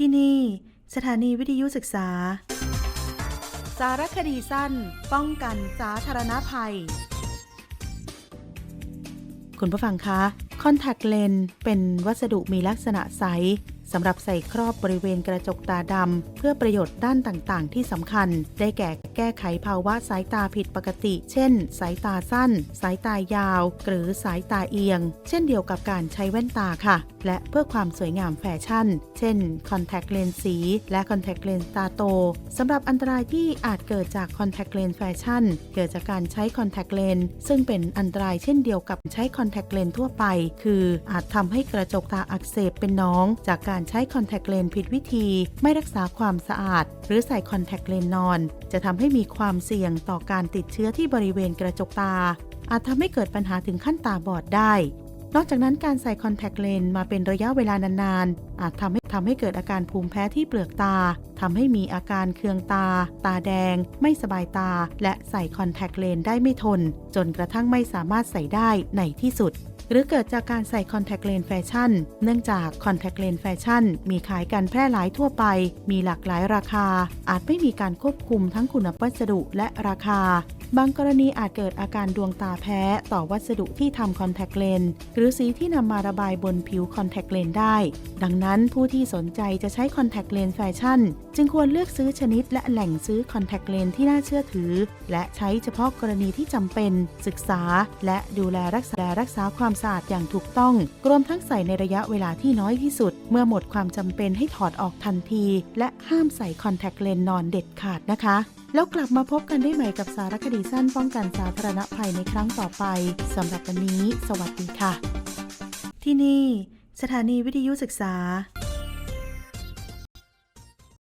ที่นี่ สถานีวิทยุศึกษา สารคดีสั้น ป้องกันสาธารณภัย คุณผู้ฟังคะ คอนแทคเลนเป็นวัสดุมีลักษณะใส สำหรับใส่ครอบบริเวณกระจกตาดำ เพื่อประโยชน์ด้านต่างๆ ที่สำคัญ ได้แก่แก้ไขภาวะสายตาผิดปกติ เช่น สายตาสั้น สายตายาว หรือสายตาเอียง เช่นเดียวกับการใช้แว่นตาค่ะ และเพื่อความสวยงามแฟชั่น เช่นคอนแทคเลนส์สี และคอนแทคเลนส์ตาโตสำหรับอันตรายที่อาจเกิดจากคอนแทคเลนส์แฟชั่น เกิดจากการใช้คอนแทคเลนส์ซึ่งเป็นอันตรายเช่นเดียวกับใช้คอนแทคเลนส์ทั่วไป คืออาจทำให้กระจกตาอักเสบเป็นน้อง จากการใช้คอนแทคเลนส์ผิดวิธี ไม่รักษาความสะอาด หรือใส่คอนแทคเลนส์นอน จะทำให้มีความเสี่ยงต่อการติดเชื้อที่บริเวณกระจกตา อาจทำให้เกิดปัญหาถึงขั้นตาบอดได้ นอกจากนั้นการใส่คอนแทคเลนส์มาเป็นระยะเวลานานๆ อาจทำให้ทำให้เกิดอาการภูมิแพ้ที่เปลือกตาทำให้มีอาการเคืองตา ตาแดง ไม่สบายตา และใส่คอนแทคเลนส์ได้ไม่ทน จนกระทั่งไม่สามารถใส่ได้ในที่สุด หรือเกิดจากการใส่คอนแทคเลนส์แฟชั่น เนื่องจากคอนแทคเลนส์แฟชั่น มีขายกันแพร่หลายทั่วไป มีหลากหลายราคา อาจไม่มีการควบคุมทั้งคุณภาพวัสดุและราคา บางกรณีอาจเกิดอาการดวงตาแพ้ต่อวัสดุที่ทำคอนแทคเลนส์หรือสีที่นำมาระบายบนผิวคอนแทคเลนส์ได้ ดังนั้นผู้ที่สนใจจะใช้คอนแทคเลนส์แฟชั่น จึงควรเลือกซื้อชนิดและแหล่งซื้อคอนแทคเลนส์ที่น่าเชื่อถือ และใช้เฉพาะกรณีที่จำเป็น ศึกษา และดูแลรักษารักษาความสะอาดอย่างถูกต้องรวมทั้งใส่ในระยะเวลาที่น้อยที่สุด เมื่อหมดความจำเป็นให้ถอดออกทันที และห้ามใส่คอนแทคเลนส์นอนเด็ดขาดนะคะ แล้วกลับมาพบกันได้ใหม่กับสารคดีสั่นป้องกันสาธารณภัยในครั้งต่อไปสำหรับวันนี้ สวัสดีค่ะ ที่นี่ สถานีวิทยุศึกษา